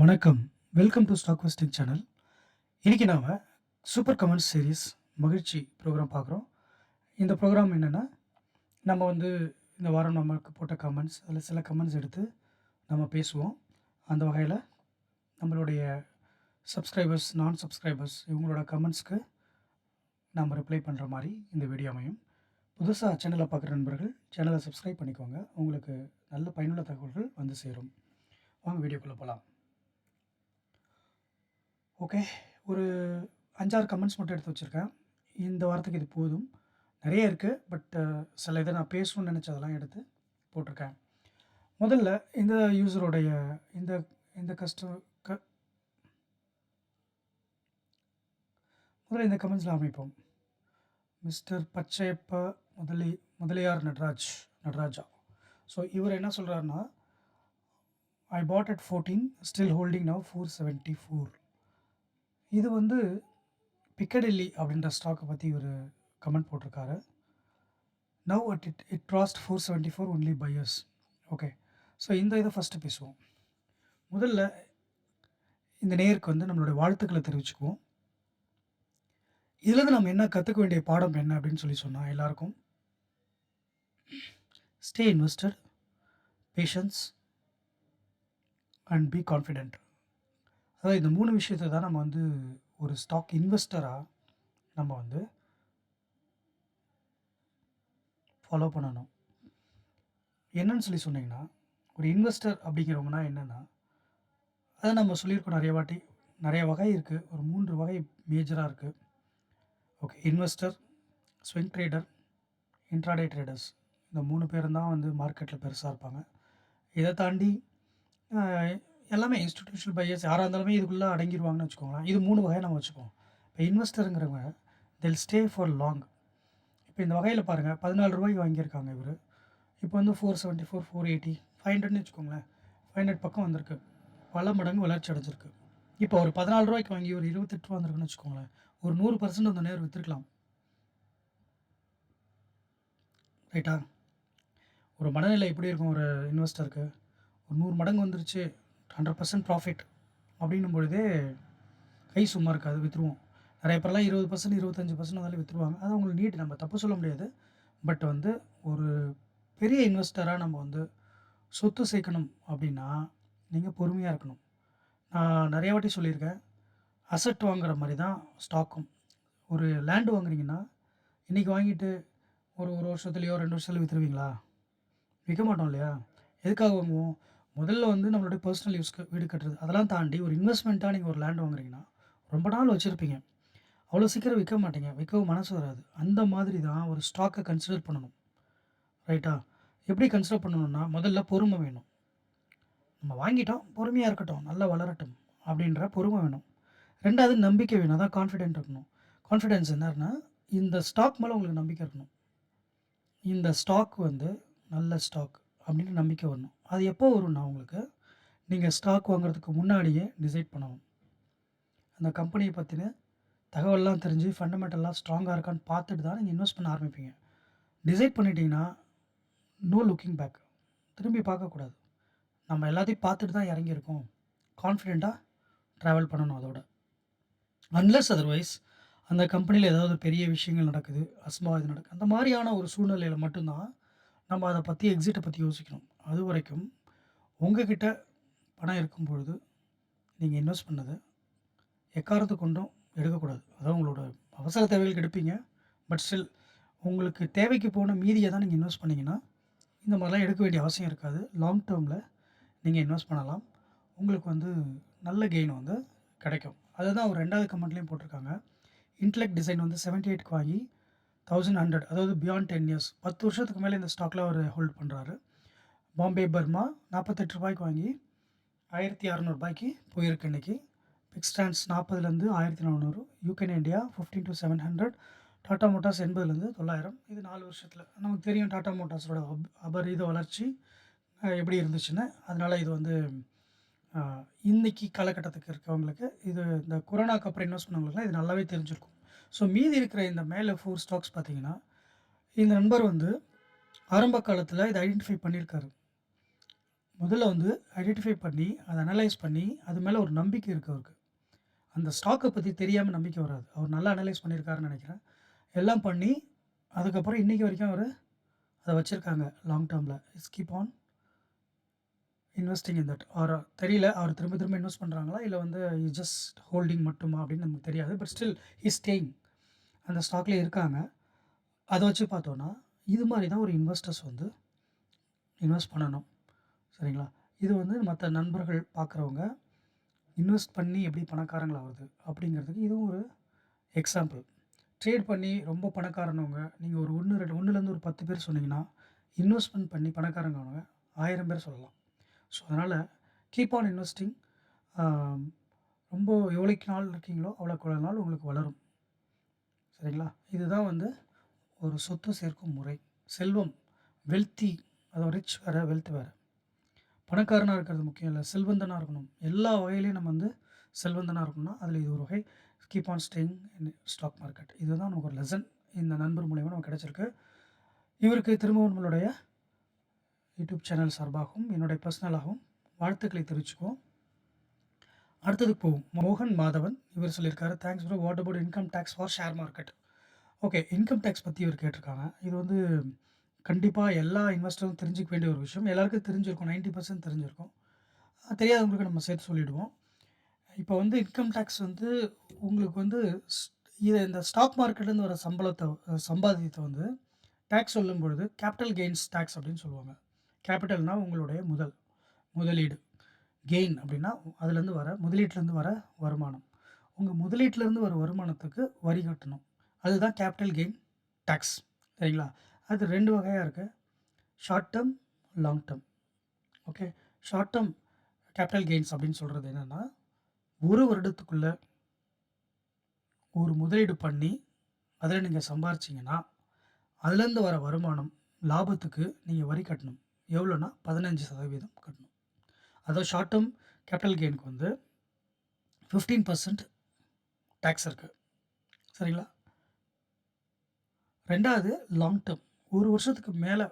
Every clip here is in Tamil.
வணக்கம். Welcome to stock vesting channel இன்றைக்கி நாம் சூப்பர் கமெண்ட்ஸ் சீரிஸ் மகிழ்ச்சி ப்ரோக்ராம் பார்க்குறோம். இந்த ப்ரோக்ராம் என்னென்னா நம்ம வந்து இந்த வாரம் நமக்கு போட்ட கமெண்ட்ஸ் அதில் சில கமெண்ட்ஸ் எடுத்து நம்ம பேசுவோம். அந்த வகையில் நம்மளுடைய சப்ஸ்கிரைபர்ஸ் நான் சப்ஸ்கிரைபர்ஸ் இவங்களோட கமெண்ட்ஸ்க்கு நம்ம ரிப்ளை பண்ணுற மாதிரி இந்த வீடியோ அமையும். புதுசாக சேனலை பார்க்குற நண்பர்கள் சேனலை சப்ஸ்கிரைப் பண்ணிக்கோங்க. உங்களுக்கு நல்ல பயனுள்ள தகவல்கள் வந்து சேரும். வாங்க வீடியோக்குள்ளே போகலாம் ஓகே. ஒரு அஞ்சாறு கமெண்ட்ஸ் மட்டும் எடுத்து வச்சுருக்கேன். இந்த வாரத்துக்கு இது போதும். நிறைய இருக்குது பட் சில இதை நான் பேசணும்னு நினச்சதெல்லாம் எடுத்து போட்டிருக்கேன். முதல்ல இந்த யூஸருடைய இந்த இந்த கஸ்ட க முதல்ல இந்த கமெண்ட்ஸில் அமைப்போம். மிஸ்டர் பச்சையப்ப முதலி முதலியார் நடராஜ் நடராஜா. ஸோ இவர் என்ன சொல்கிறாருன்னா I bought at fourteen still holding now four seventy four இது வந்து பிக்கடெல்லி அப்படின்ற ஸ்டாக்கை பற்றி ஒரு கமெண்ட் போட்டிருக்காரு. Now at it it crossed four seventy four only buyers okay so இந்த இதை ஃபஸ்ட்டு பேசுவோம். முதல்ல இந்த நேருக்கு வந்து நம்மளுடைய வாழ்த்துக்களை தெரிவிச்சுக்குவோம். இதுலேருந்து நம்ம என்ன கற்றுக்க வேண்டிய பாடம் என்ன அப்படின்னு சொல்லி சொன்னால் எல்லாருக்கும் stay invested patience and be confident அதாவது இந்த மூணு விஷயத்தை தான் நம்ம வந்து ஒரு ஸ்டாக் இன்வெஸ்டராக நம்ம வந்து ஃபாலோ பண்ணணும். என்னன்னு சொல்லி சொன்னீங்கன்னா ஒரு இன்வெஸ்டர் அப்படிங்கிறவங்கன்னா என்னென்னா அதை நம்ம சொல்லியிருக்கோம் நிறைய வாட்டி. நிறைய வகை இருக்குது ஒரு மூன்று வகை மேஜராக இருக்குது okay investor swing trader intraday traders இந்த மூணு பேரும் தான் வந்து மார்க்கெட்டில் பெருசாக இருப்பாங்க. இதை தாண்டி எல்லாமே இன்ஸ்டிடியூஷனல் பையர்ஸ் யாராக இருந்தாலுமே இதுக்குள்ளே அடங்கிடுவாங்கன்னு வச்சுக்கோங்களேன். இது மூணு வகையை நம்ம வச்சுக்கோம் இப்போ இன்வெஸ்டருங்கிறவங்க தெல் ஸ்டே ஃபார் லாங் இப்போ இந்த வகையில் பாருங்கள் பதினாலு ரூபாய்க்கு வாங்கியிருக்காங்க இவர். இப்போ வந்து four seventy four four eighty five ஹண்ட்ரட்னு வச்சுக்கோங்களேன். ஃபைவ் ஹண்ட்ரட் பக்கம் வந்திருக்கு. பல மடங்கு வளர்ச்சி அடைஞ்சிருக்கு. இப்போ ஒரு பதினாலு ரூபாய்க்கு வாங்கி ஒரு இருபத்தெட்டு ரூபா வந்திருக்குன்னு வச்சுக்கோங்களேன். ஒரு நூறு பர்சன்ட் அந்த நேரம் விற்றுருக்கலாம் ரைட்டா ஒரு மனநிலை எப்படி இருக்கும் ஒரு இன்வெஸ்டருக்கு ஒரு நூறு மடங்கு வந்துருச்சு. ஹண்ட்ரட் பர்சன்ட் ப்ராஃபிட் அப்படின்னும் பொழுதே கை சும்மா இருக்காது விற்றுருவோம் நிறைய பேர்லாம் இருபது பர்சன்ட் இருபத்தஞ்சி பர்சன்ட் வந்தாலும் விற்றுருவாங்க அது அவங்களுக்கு நீட் நம்ம தப்பு சொல்ல முடியாது. பட் வந்து ஒரு பெரிய இன்வெஸ்டராக நம்ம வந்து சொத்து சேர்க்கணும் அப்படின்னா நீங்கள் பொறுமையாக இருக்கணும். நான் நிறைய வாட்டி சொல்லியிருக்கேன். அசட் வாங்குற மாதிரி தான் ஸ்டாக்கும் ஒரு லேண்டு வாங்குறீங்கன்னா இன்றைக்கி வாங்கிட்டு ஒரு ஒரு வருஷத்துலேயோ ரெண்டு வருஷத்துல விற்றுருவீங்களா விற்க மாட்டோம் இல்லையா? எதுக்காக வாங்குவோம்? முதல்ல வந்து நம்மளுடைய பர்சனல் யூஸ்க்கு வீடு கட்டுறது. அதெல்லாம் தாண்டி ஒரு இன்வெஸ்ட்மெண்ட்டாக நீங்கள் ஒரு லேண்ட் வாங்குறீங்கன்னா ரொம்ப நாள் வச்சுருப்பீங்க. அவ்வளோ சீக்கிரம் விற்க மாட்டீங்க. விற்கவும் மனசு வராது. அந்த மாதிரி தான் ஒரு ஸ்டாக்கை கன்சிடர் பண்ணணும். ரைட்டா எப்படி கன்சிடர் பண்ணணும்னா முதல்ல பொறுமை வேணும். நம்ம வாங்கிட்டோம் பொறுமையாக இருக்கட்டும் நல்லா வளரட்டும் அப்படின்ற பொறுமை வேணும். ரெண்டாவது நம்பிக்கை வேணும். அதான் கான்ஃபிடென்ட் இருக்கணும். கான்ஃபிடென்ஸ் என்னன்னா இந்த ஸ்டாக் மேலே உங்களுக்கு நம்பிக்கை இருக்கணும். இந்த ஸ்டாக் வந்து நல்ல ஸ்டாக் அப்படின்னு நம்பிக்கை வரணும். அது எப்போ வரும்னா உங்களுக்கு? நீங்கள் ஸ்டாக் வாங்குறதுக்கு முன்னாடியே டிசைட் பண்ணணும். அந்த கம்பெனியை பற்றின தகவல்லாம் தெரிஞ்சு ஃபண்டமெண்டலாக ஸ்ட்ராங்காக இருக்கான்னு பார்த்துட்டு தான் நீங்கள் இன்வெஸ்ட் பண்ண ஆரம்பிப்பீங்க. டிசைட் பண்ணிட்டீங்கன்னா நோ லுக்கிங் பேக் திரும்பி பார்க்கக்கூடாது நம்ம எல்லாத்தையும் பார்த்துட்டு தான் இறங்கியிருக்கோம். கான்ஃபிடெண்ட்டாக ட்ராவல் பண்ணணும் அதோட. அன்லெஸ் அதர்வைஸ் அந்த கம்பெனியில் ஏதாவது பெரிய விஷயங்கள் நடக்குது அசம்பாவிதம் நடக்குது. அந்த மாதிரியான ஒரு சூழ்நிலையில் மட்டும்தான் நம்ம அதை பற்றி எக்ஸிட்டை பற்றி யோசிக்கணும். அது வரைக்கும் உங்ககிட்ட பணம் இருக்கும் பொழுது நீங்கள் இன்வெஸ்ட் பண்ணதை எக்காரத்து கொண்டும் எடுக்கக்கூடாது. அதான் உங்களோட அவசர தேவைகளுக்கு எடுப்பீங்க. பட் ஸ்டில் உங்களுக்கு தேவைக்கு போன மீதியை தான் நீங்கள் இன்வெஸ்ட் பண்ணிங்கன்னா இந்த மாதிரிலாம் எடுக்க வேண்டிய அவசியம் இருக்காது. லாங் டேர்மில் நீங்கள் இன்வெஸ்ட் பண்ணலாம். உங்களுக்கு வந்து நல்ல கெயின் வந்து கிடைக்கும். அதுதான் ஒரு ரெண்டாவது கமெண்ட்லேயும் போட்டிருக்காங்க. இன்டலெக்ட் டிசைன் வந்து 78 எயிட்க்கு வாங்கி தௌசண்ட் ஹண்ட்ரட் அதாவது பியாண்ட் டென் இயர்ஸ் பத்து வருஷத்துக்கு மேலே இந்த ஸ்டாக்கில் அவர் ஹோல்ட் பண்ணுறாரு பாம்பே பர்மா நாற்பத்தெட்டு ரூபாய்க்கு வாங்கி ஆயிரத்தி அறநூறுபாய்க்கு போயிருக்கு இன்றைக்கி பிக் ஸ்டாண்ட்ஸ் நாற்பதுலேருந்து ஆயிரத்தி நானூறு you can India fifteen to seven hundred Tata Motors எண்பதுலேருந்து தொள்ளாயிரம். இது நாலு வருஷத்தில். நமக்கு தெரியும் டாட்டா மோட்டார்ஸோட அபரீத வளர்ச்சி எப்படி இருந்துச்சுன்னு. அதனால் இது வந்து இன்றைக்கி இன்னைக்கு காலகட்டத்துக்கு இருக்கவங்களுக்கு இது இந்த கொரோனாக்கு அப்புறம் இன்வெஸ்ட் பண்ணவங்களுக்குலாம் இது நல்லாவே தெரிஞ்சிருக்கும். ஸோ மீதி இருக்கிற இந்த மேலே ஃபோர் ஸ்டாக்ஸ் பார்த்தீங்கன்னா இந்த நண்பர் வந்து ஆரம்ப காலத்தில் இதை ஐடென்டிஃபை பண்ணியிருக்காரு முதல்ல வந்து ஐடென்டிஃபை பண்ணி, அதை அனலைஸ் பண்ணி, அது மேலே ஒரு நம்பிக்கை இருக்குது அவருக்கு. அந்த ஸ்டாக்கை பற்றி தெரியாமல் நம்பிக்கை வராது. அவர் நல்லா அனலைஸ் பண்ணியிருக்காருன்னு நினைக்கிறேன் எல்லாம் பண்ணி, அதுக்கப்புறம் இன்னைக்கு வரைக்கும் அவர் அதை வச்சுருக்காங்க லாங் டேர்மில் it's keep on investing in that. Or தெரியல. அவர் திரும்ப திரும்ப இன்வெஸ்ட் பண்ணுறாங்களா இல்லை வந்து இ ஜஸ்ட் ஹோல்டிங் மட்டுமா அப்படின்னு நமக்கு தெரியாது. But still he staying. அந்த ஸ்டாக்லேயே இருக்காங்க. அதை வச்சு பார்த்தோன்னா இது மாதிரி தான் ஒரு இன்வெஸ்டர்ஸ் வந்து இன்வெஸ்ட் பண்ணணும். சரிங்களா? இது வந்து மற்ற நண்பர்கள் பார்க்குறவங்க, இன்வெஸ்ட் பண்ணி எப்படி பணக்காரங்களாவது அப்படிங்கிறதுக்கு இதுவும் ஒரு எக்ஸாம்பிள். ட்ரேட் பண்ணி ரொம்ப பணக்காரனவங்க, நீங்கள் ஒரு 1, 2 1லேருந்து ஒரு 10 பேர் சொன்னீங்கன்னா, இன்வெஸ்ட்மெண்ட் பண்ணி பணக்காரங்க ஆனவங்க 1000 பேர் சொல்லலாம். ஸோ, அதனால் கீப் ஆன் இன்வெஸ்டிங். ரொம்ப எவ்வளோக்கு நாள் இருக்கீங்களோ, அவ்வளோக்கு அவ்வளோ நாள் உங்களுக்கு வளரும். சரிங்களா? இதுதான் வந்து ஒரு சொத்து சேர்க்கும் முறை. செல்வம், வெல்த்தி அதாவது ரிச் வேற, வெல்த் வேறு பணக்காரனாக இருக்கிறது முக்கியம் இல்லை செல்வந்தனாக இருக்கணும். எல்லா வகையிலையும் நம்ம வந்து செல்வந்தனாக இருக்கணும்னா, அதில் இது ஒரு வகை. Keep on staying in stock market. இதுதான் நமக்கு ஒரு லெசன் இந்த நண்பர் மூலயமா நமக்கு கிடைச்சிருக்கு. இவருக்கு திரும்பவும் நம்மளுடைய யூடியூப் சேனல் சார்பாகவும், என்னுடைய பர்சனலாகவும் வாழ்த்துக்களை தெரிவிச்சுக்குவோம். அடுத்ததுக்கு போவோம். மோகன் மாதவன். இவர் சொல்லியிருக்காரு, "thanks bro. What about income tax for share market?" Okay. Income tax பற்றி இவர் கேட்டிருக்காங்க. இது வந்து கண்டிப்பாக எல்லா இன்வெஸ்டரும் தெரிஞ்சிக்க வேண்டிய ஒரு விஷயம். எல்லாருக்கும் தெரிஞ்சிருக்கும். 90% தெரிஞ்சிருக்கும். தெரியாதவங்களுக்கு நம்ம சேர்த்து சொல்லிவிடுவோம் இப்போ வந்து இன்கம் டேக்ஸ் வந்து உங்களுக்கு வந்து இதை இந்த ஸ்டாக் மார்க்கெட்லேருந்து வர சம்பளத்தை சம்பாதியத்தை வந்து டேக்ஸ் சொல்லும் பொழுது கேபிட்டல் கெயின்ஸ் டேக்ஸ் அப்படின்னு சொல்லுவாங்க. கேபிட்டல்னால் உங்களுடைய முதல், முதலீடு. கெயின் அப்படின்னா அதுலேருந்து வர முதலீட்டிலேருந்து வர வருமானம். உங்கள் முதலீட்டிலேருந்து வர வருமானத்துக்கு வரி கட்டணும். அதுதான் கேபிட்டல் கெயின் டேக்ஸ் சரிங்களா? அது ரெண்டு வகையாக இருக்குது short term long term okay. Short term capital gains அப்படின்னு சொல்கிறது என்னன்னா, ஒரு வருடத்துக்குள்ளே ஒரு முதலீடு பண்ணி, அதில் நீங்கள் சம்பாரிச்சிங்கன்னா அதுலேருந்து வர வருமானம், லாபத்துக்கு நீங்கள் வரி கட்டணும். எவ்வளோன்னா 15% கட்டணும். அதாவது ஷார்ட் டேர்ம் கேபிட்டல் கெயினுக்கு வந்து ஃபிஃப்டீன் பர்சன்ட் டேக்ஸ் இருக்குது சரிங்களா? ரெண்டாவது லாங் டேர்ம் ஒரு வருஷத்துக்கு மேலே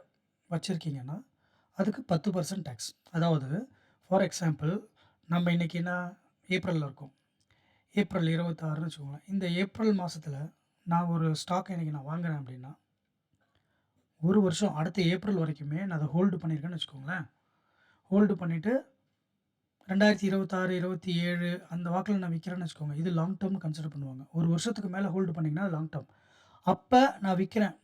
வச்சுருக்கீங்கன்னா அதுக்கு பத்து பர்சன்ட் டேக்ஸ் அதாவது ஃபார் எக்ஸாம்பிள் நம்ம இன்றைக்கி என்ன ஏப்ரலில் இருக்கோம். ஏப்ரல் 26ன்னு வச்சுக்கோங்களேன். இந்த ஏப்ரல் மாதத்தில் நான் ஒரு ஸ்டாக் இன்றைக்கி நான் வாங்குகிறேன் அப்படின்னா ஒரு வருஷம் அடுத்த ஏப்ரல் வரைக்குமே நான் அதை ஹோல்டு பண்ணியிருக்கேன்னு வச்சுக்கோங்களேன். ஹோல்டு பண்ணிவிட்டு ரெண்டாயிரத்தி இருபத்தாறு இருபத்தி ஏழு அந்த வாக்கில் நான் விற்கிறேன்னு வச்சுக்கோங்க. இது லாங் டேர்ம் கன்சிடர் பண்ணுவாங்க. ஒரு வருஷத்துக்கு மேலே ஹோல்டு பண்ணிங்கன்னா லாங் டேர்ம் அப்போ நான் விற்கிறேன்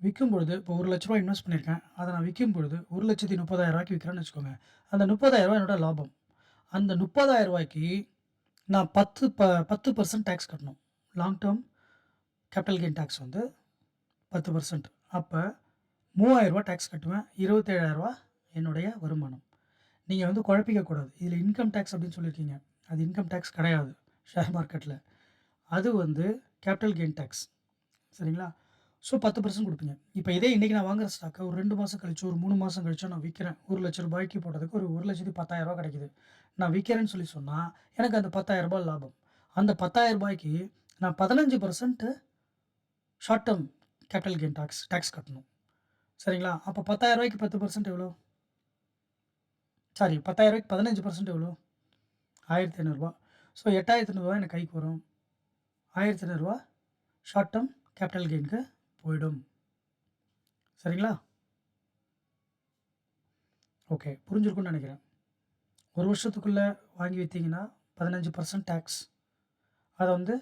விற்கும் பொழுது இப்போ ரூ. 1,00,000 இன்வெஸ்ட் பண்ணியிருக்கேன். அதை நான் விற்கும் பொழுது ஒரு லட்சத்தி முப்பதாயிரம் ரூபாய்க்கு விற்கிறேன்னு வச்சுக்கோங்க. அந்த ரூ. 30,000 என்னோட லாபம். அந்த முப்பதாயிரம் ரூபாய்க்கு நான் 10 ப பத்து பர்சன்ட் டேக்ஸ் கட்டணும். Long term capital gain tax வந்து 10%. அப்போ மூவாயிரரூபா டேக்ஸ் கட்டுவேன். இருபத்தேழாயிரரூபா என்னுடைய வருமானம். நீங்கள் வந்து குழப்பிக்க கூடாது. இன்கம் டேக்ஸ் அப்படின்னு சொல்லியிருக்கீங்க. அது இன்கம் டேக்ஸ் கிடையாது. ஷேர் மார்க்கெட்டில் அது வந்து கேபிட்டல் கெயின் டேக்ஸ் சரிங்களா? ஸோ பத்து பர்சன்ட் கொடுப்பீங்க இப்போ இதே இன்றைக்கி நான் வாங்குற ஸ்டாக்க ஒரு ரெண்டு மாதம் கழிச்சு ஒரு மூணு மாதம் கழிச்சோ நான் விற்கிறேன் ஒரு லட்ச ரூபாய்க்கு போட்டதுக்கு ஒரு ஒரு லட்சத்தி பத்தாயிரரூபா கிடைக்குது. நான் விற்கிறேன்னு சொல்லி சொன்னால் எனக்கு அந்த பத்தாயிரரூபா லாபம். அந்த பத்தாயிரரூபாய்க்கு நான் 15% short term capital gain tax tax கட்டணும். சரிங்களா? அப்போ ரூ. 10,000க்கு 10% எவ்வளோ? சாரி ரூ. 10,000க்கு 15% எவ்வளோ? ஆயிரத்தி ஐநூறுரூவா ஸோ எட்டாயிரத்தி ஐநூறுரூவா எனக்கு கைக்கு வரும். ஆயிரத்தி ஐநூறுரூவா ஷார்ட் டேர்ம் கேபிட்டல் கெயினுக்கு போயிடும். சரிங்களா? ஓகே. புரிஞ்சிருக்கும்னு நினைக்கிறேன் ஒரு வருஷத்துக்குள்ளே வாங்கி விற்றீங்கன்னா பதினஞ்சு பர்சன்ட் டேக்ஸ் அதை வந்து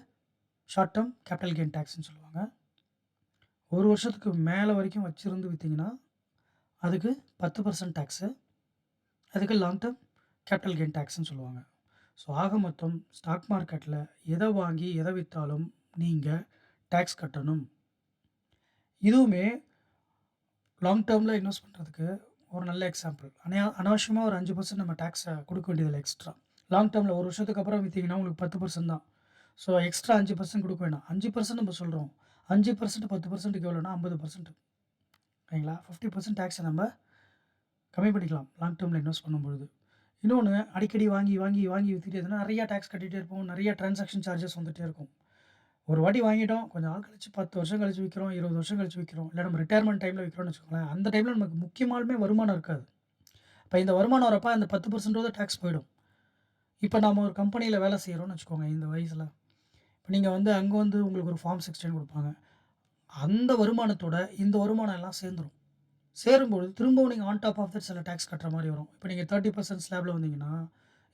ஷார்ட் டேர்ம் கேபிட்டல் கெயின் டேக்ஸ்ன்னு சொல்லுவாங்க. ஒரு வருஷத்துக்கு மேலே வரைக்கும் வச்சுருந்து விற்றீங்கன்னா அதுக்கு பத்து பர்சன்ட் டேக்ஸு அதுக்கு லாங் டேர்ம் கேபிட்டல் கெயின் டாக்ஸ்ன்னு சொல்லுவாங்க. ஸோ ஆக மொத்தம் ஸ்டாக் மார்க்கெட்டில் எதை வாங்கி எதை விற்றாலும் நீங்கள் டேக்ஸ் கட்டணும். இதுவுமே லாங் டேர்மில் இன்வெஸ்ட் பண்ணுறதுக்கு ஒரு நல்ல எக்ஸாம்பிள். அனையா அனாவசியமாக ஒரு அஞ்சு பர்சன்ட் நம்ம டேக்ஸை கொடுக்க வேண்டியதில்லை எக்ஸ்ட்ரா. லாங் டேர்மில் ஒரு வருஷத்துக்கு அப்புறம் விற்றிங்கன்னா உங்களுக்கு 10% தான். ஸோ எக்ஸ்ட்ரா அஞ்சு பர்சன்ட் கொடுக்க வேணாம் அஞ்சு பர்சன்ட் நம்ம சொல்கிறோம் அஞ்சு பர்சன்ட் பத்து பர்சன்ட்டுக்கு எவ்வளோனா ஐம்பது பர்சன்ட் ஓகேங்களா ஃபிஃப்டி பர்சன்ட் டேக்ஸை நம்ம கம்மி பண்ணிக்கலாம். லாங் டேர்மில் இன்வெஸ்ட் பண்ணும்பொழுது. இன்னொன்று அடிக்கடி வாங்கி, வாங்கி, வாங்கி வித்துட்டே இருந்தோம்னா, நிறையா டேக்ஸ் கட்டிகிட்டே இருப்போம். நிறைய டிரான்சாக்ஷன் சார்ஜஸ் வந்துகிட்டே இருக்கும். ஒரு வாட்டி வாங்கிட்டோம். கொஞ்சம் நாள் கழிச்சு 10 வருஷம் கழிச்சு விற்கிறோம் இருபது வருஷம் கழிச்சு விற்கிறோம் இல்லை நம்ம ரிட்டையர்மெண்ட் டைமில் விற்கிறோம்னு வச்சுக்கோங்களேன். அந்த டைமில் நமக்கு முக்கியமாலுமே வருமானம் இருக்காது. இப்போ இந்த வருமானம் வரப்போ அந்த 10% டேக்ஸ் போயிடும். இப்போ நம்ம ஒரு கம்பெனியில் வேலை செய்கிறோம்னு வச்சுக்கோங்க இந்த வயசில் இப்போ நீங்கள் வந்து அங்கே வந்து உங்களுக்கு ஒரு ஃபார்ம் 16 கொடுப்பாங்க அந்த வருமானத்தோட இந்த வருமானம் எல்லாம் சேர்ந்துரும். சேரும்பொழுது திரும்பவும் நீங்கள் ஆன் டாப் ஆஃப் தட் சில டேக்ஸ் கட்டுற மாதிரி வரும். இப்போ நீங்கள் தேர்ட்டி பர்சன்ட் ஸ்லாபில் வந்தீங்கன்னா,